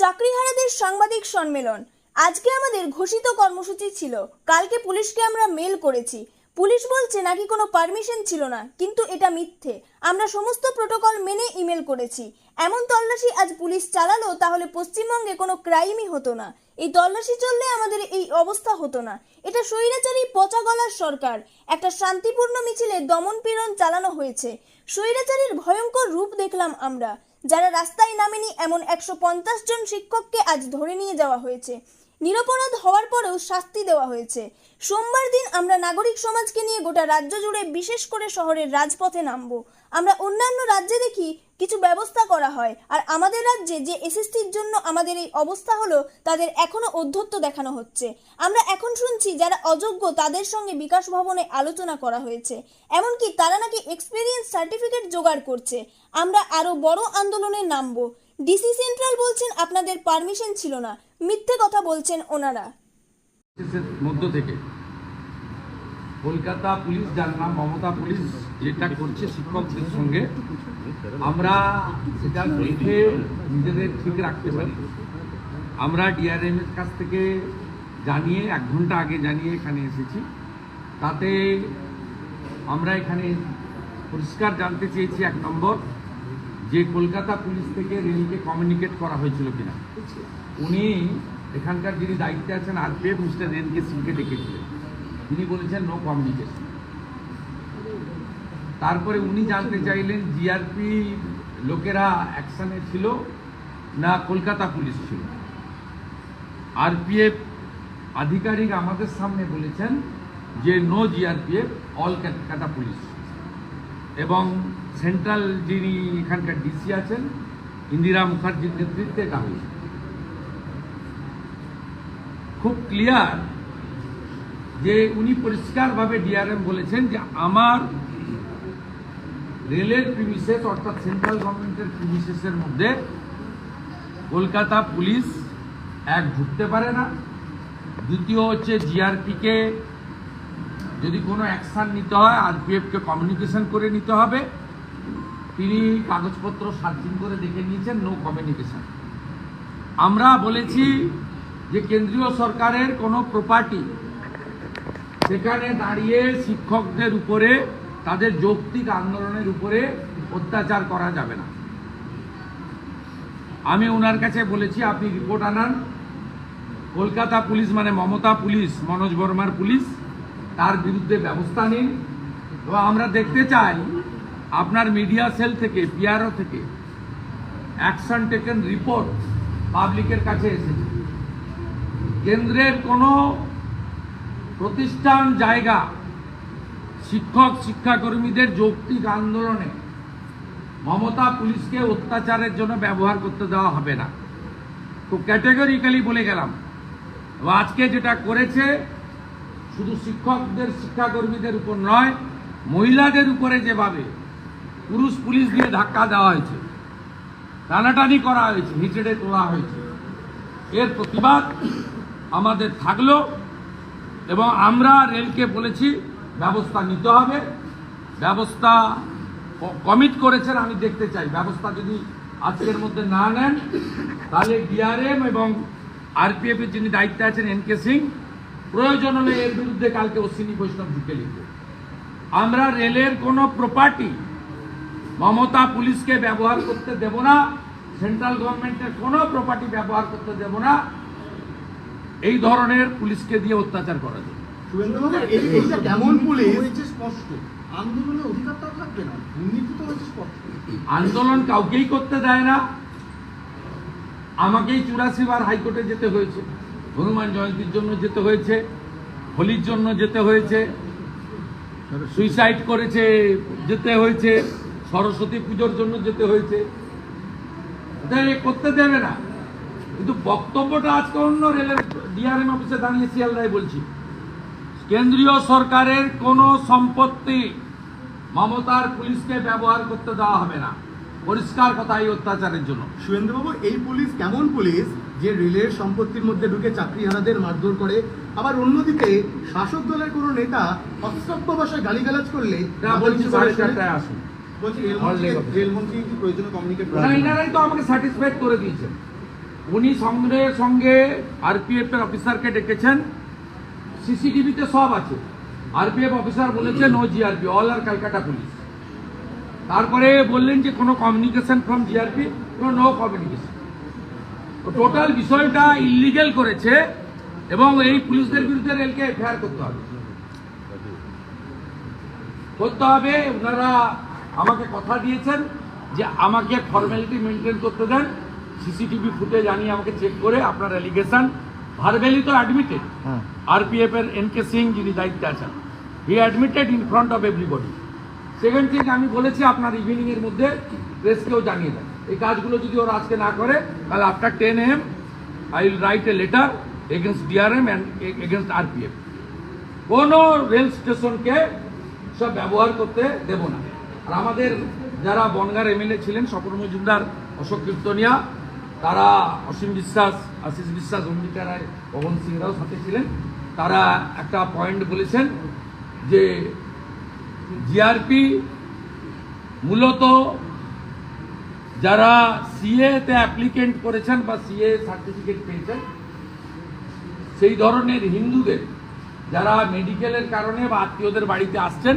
চাকরিহারাদের সাংবাদিক সম্মেলন। আজকে আমাদের ঘোষিত কর্মসূচি ছিল। কালকে পুলিশকে আমরা মেল করেছি। পুলিশ বলছে নাকি কোনো পারমিশন ছিল না, কিন্তু এটা মিথ্যে। আমরা সমস্ত প্রোটোকল মেনে ইমেল করেছি। এমন তল্লাশি আজ পুলিশ চালালো, তাহলে পশ্চিমবঙ্গে কোনো ক্রাইমই হতো না। এই তল্লাশি চললে আমাদের এই অবস্থা হতো না। এটা স্বৈরাচারী পচা গলার সরকার। একটা শান্তিপূর্ণ মিছিলে দমন পীড়ন চালানো হয়েছে। স্বৈরাচারীর ভয়ঙ্কর রূপ দেখলাম আমরা। যারা রাস্তায় নামেনি এমন একশো পঞ্চাশ জন শিক্ষককে আজ ধরে নিয়ে যাওয়া হয়েছে। নিরপরাধ হওয়ার পরেও শাস্তি দেওয়া হয়েছে। সোমবার দিন আমরা নাগরিক সমাজকে নিয়ে গোটা রাজ্য জুড়ে বিশেষ করে শহরের রাজপথে নামবো। আমরা অন্যান্য রাজ্যে দেখি কিছু ব্যবস্থা করা হয়। আর আমাদের রাজ্যে যে এসএসটির জন্য আমাদের এই অবস্থা হলো, তাদের এখনও অধ্যত্ত দেখানো হচ্ছে। আমরা এখন শুনছি যারা অযোগ্য তাদের সঙ্গে বিকাশ ভবনে আলোচনা করা হয়েছে। এমনকি তারা নাকি এক্সপিরিয়েন্স সার্টিফিকেট জোগাড় করছে। আমরা আরও বড় আন্দোলনে নামবো। ডিসি সেন্ট্রাল বলছেন আপনাদের পারমিশন ছিল না। মিথ্যে কথা বলছেন ওনারা। মধ্য থেকে কলকাতা পুলিশ, যার নাম মমতা পুলিশ, যেটা করছে শিক্ষকদের সঙ্গে, আমরা সেটা দেখে নিজেদের ঠিক রাখতে পারি। আমরা ডিআরএম এর কাছ থেকে জানিয়ে, এক ঘণ্টা আগে জানিয়ে এখানে এসেছি। তাতে আমরা এখানে পরিষ্কার জানতে চেয়েছি এক নম্বর। যে কলকাতা পুলিশ থেকে রেলকে কমিউনিকেট করা হয়েছিল কিনা। উনি এখানকার যিনি দায়িত্বে আছেন, আরপিএফ মিস্টার এন কে সিংকে ডেকেছিলেন তিনি বলেছেন নো কমিউনিকেশন তারপরে উনি জানতে চাইলেন, জিআরপি লোকেরা অ্যাকশানে ছিল না কলকাতা পুলিশ ছিল? আরপিএফ আধিকারিক আমাদের সামনে বলেছেন যে no GRPF all Calcutta police এবং সেন্ট্রাল যিনি এখানকার ডিসি আছেন, ইন্দিরা মুখার্জির নেতৃত্বে এটা হয়েছে খুব ক্লিয়ার যে উনি পরিষ্কারভাবে ডিআরএম বলেছেন যে আমার রেলের প্রিমিসেস অর্থাৎ সেন্ট্রাল গভর্নমেন্টের প্রিমিসেসের মধ্যে কলকাতা পুলিশ এক ঢুকতে পারে না। দ্বিতীয় হচ্ছে জিআরপিকে যদি কোনো অ্যাকশান নিতে হয় আরপিএফকে কমিউনিকেশন করে নিতে হবে। তিনি কাগজপত্র সার্চিং করে দেখে নিয়েছেন নো কমিউনিকেশন আমরা বলেছি যে কেন্দ্রীয় সরকারের কোনো প্রপার্টি সেখানে দাঁড়িয়ে শিক্ষকদের উপরে, তাদের যৌক্তিক আন্দোলনের উপরে অত্যাচার করা যাবে না। আমি ওনার কাছে বলেছি, আপনি রিপোর্ট আনান। কলকাতা পুলিশ মানে মমতা পুলিশ, মনোজ বর্মার পুলিশ। তার বিরুদ্ধে ব্যবস্থা নিন। এবং আমরা দেখতে চাই আপনার মিডিয়া সেল থেকে, পিআরও থেকে, অ্যাকশন টেকেন রিপোর্ট পাবলিকের কাছে এসেছে। কেন্দ্রের কোনো প্রতিষ্ঠান, জায়গা, শিক্ষক, শিক্ষাকর্মীদের যৌক্তিক আন্দোলনে মমতা পুলিশকে অত্যাচারের জন্য ব্যবহার করতে দেওয়া হবে না। তো ক্যাটেগরিক্যালি বলে গেলাম। আজকে যেটা করেছে শুধু শিক্ষকদের, শিক্ষাকর্মীদের উপর নয়, মহিলাদের উপরে যেভাবে পুরুষ পুলিশ দিয়ে ধাক্কা দেওয়া হয়েছে, টানাটানি করা হয়েছে, হিচড়ে তোলা হয়েছে, এর প্রতিবাদ আমাদের থাকল এবং আমরা রেলকে বলেছি, ব্যবস্থা নিতে হবে, ব্যবস্থা কমিট করেছেন, আমি দেখতে চাই। ব্যবস্থা যদি আজকের মধ্যে না নেন, তাহলে ডিআরএম এবং আরপিএফ এর যিনি দায়িত্বে আছেন এন কে সিং প্রয়োজন হলে এর বিরুদ্ধে কালকে অশ্বিনী বৈষ্ণব ঢুকে লিখবে। আমরা রেলের কোনো প্রপার্টি মমতা পুলিশকে ব্যবহার করতে দেব না সেন্ট্রাল গভর্নমেন্টের কোনো প্রপার্টি ব্যবহার করতে দেব না এই ধরনের পুলিশকে দিয়ে অত্যাচার করা স্পষ্ট। আন্দোলন কাউকেই করতে দেয় না। আমাকেই চুরাশি বার হাইকোর্টে যেতে হয়েছে। হনুমান জয়ন্তীর জন্য যেতে হয়েছে, হোলির জন্য যেতে হয়েছে সুইসাইড করেছে, যেতে হয়েছে, সরস্বতী পুজোর জন্য যেতে হয়েছে। করতে দেবে না। কিন্তু বক্তব্যটা আজকে অন্য রেলের ডিআরএম অফিসে দাঁড়িয়ে শিয়ালদায় বলছি, কেন্দ্রীয় সরকারের কোনো সম্পত্তি মমতার পুলিশকে ব্যবহার করতে দেওয়া হবে না। পরিষ্কার কথা এই অত্যাচারের জন্য। শুভেন্দুবাবু এই পুলিশ কেমন পুলিশ? যে রেলের সম্পত্তির মধ্যে ঢুকে চাকরিহারাদের মারধর করে আবার অন্যদিকে শাসক দলের কোনো নেতা অশ্রাব্য ভাষায় গালিগালাজ করলে বলছি রেলমন্ত্রী কি প্রয়োজনীয় কমিউনিকেট এনারাই তো আমাকে স্যাটিসফাইড করে দিয়েছেন। উনি সঙ্গে সঙ্গে আরপিএফ এর অফিসারকে ডেকেছেন। সিসিটিভিতে সব আছে। আরপিএফ অফিসার বলেছেন ও জিআরপি অল আর ক্যালকাটা পুলিশ তারপরে বললেন যে কোনো কমিউনিকেশন ফ্রম জিআরপি কোনো নো কমিউনিকেশন টোটাল বিষয়টা ইলিগেল করেছে এবং এই পুলিশদের বিরুদ্ধে রেলকে এফআইআর করতে হবে। করতে হবে ওনারা আমাকে কথা দিয়েছেন যে আমাকে ফর্মালিটি মেনটেন করতে দেন। সিসিটিভি ফুটেজ আনিয়ে আমাকে চেক করে আপনার অ্যালিগেশন ভার্বেলি তো অ্যাডমিটেড আরপিএফ এর এন কে সিং যিনি দায়িত্বে আছেন he admitted in front of everybody second thing আমি বলেছি আপনার ইভিনিং এর মধ্যে প্রেসকেও জানিয়ে দেন। এই কাজগুলো যদি ওরা আজকে না করে, তাহলে after ten AM I will write a letter against DRM and against RPF কোনো রেল স্টেশনকে সব ব্যবহার করতে দেব না। আর আমাদের যারা বনগার এমএলএ ছিলেন, স্বপন মজুমদার, অশোক কীর্তনিয়া, তারা অসীম বিশ্বাস, আশিস বিশ্বাস, অম্বিকা রায়, পবন সিংরাও সাথে ছিলেন। তারা একটা পয়েন্ট বলেছেন যে জিআরপি মূলত যারা সিএ তে অ্যাপ্লিকেন্ট করেছেন বা সিএ সার্টিফিকেট পেয়েছেন, সেই ধরনের হিন্দুদের, যারা মেডিকেলের কারণে বা আত্মীয়দের বাড়িতে আসছেন